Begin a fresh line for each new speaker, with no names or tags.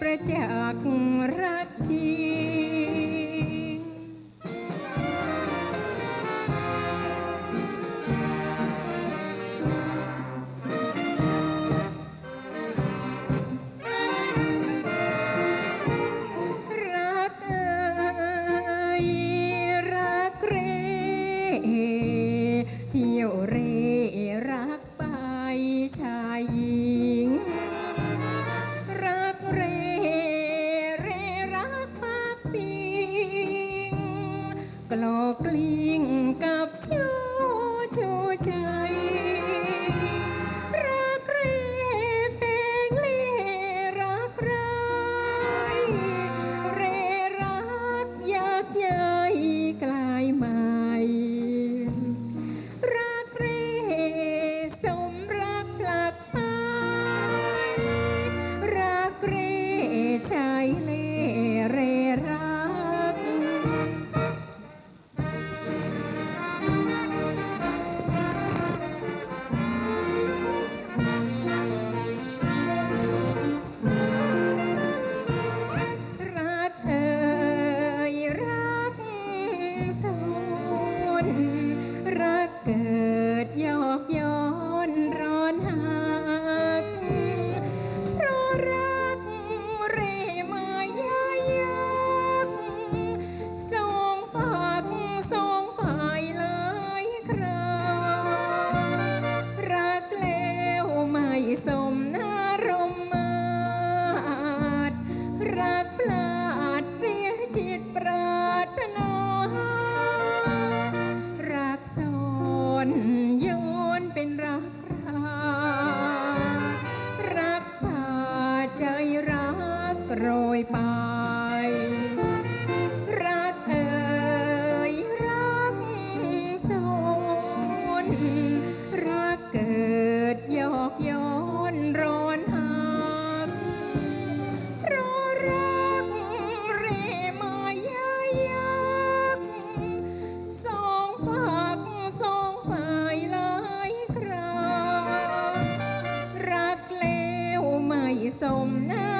ประจักษ์รักจริงรักเอ่ยรักเรเที่ยวเรรักไปชายหญิง กลอกกลิ้งกับชูชูใจรักเรเพลงเล่รักไรเรรักยากใหญ่กลายใหม่รักเรสมรักผลักไปรักเรชายเล่ โรยไป รักเอ่ยรักสนรักเกิดยอกย้อนร้อนหักเพราะรักเรมายายักสองฝักสองฝ่ายหลายครารักแล้วไม่สมนา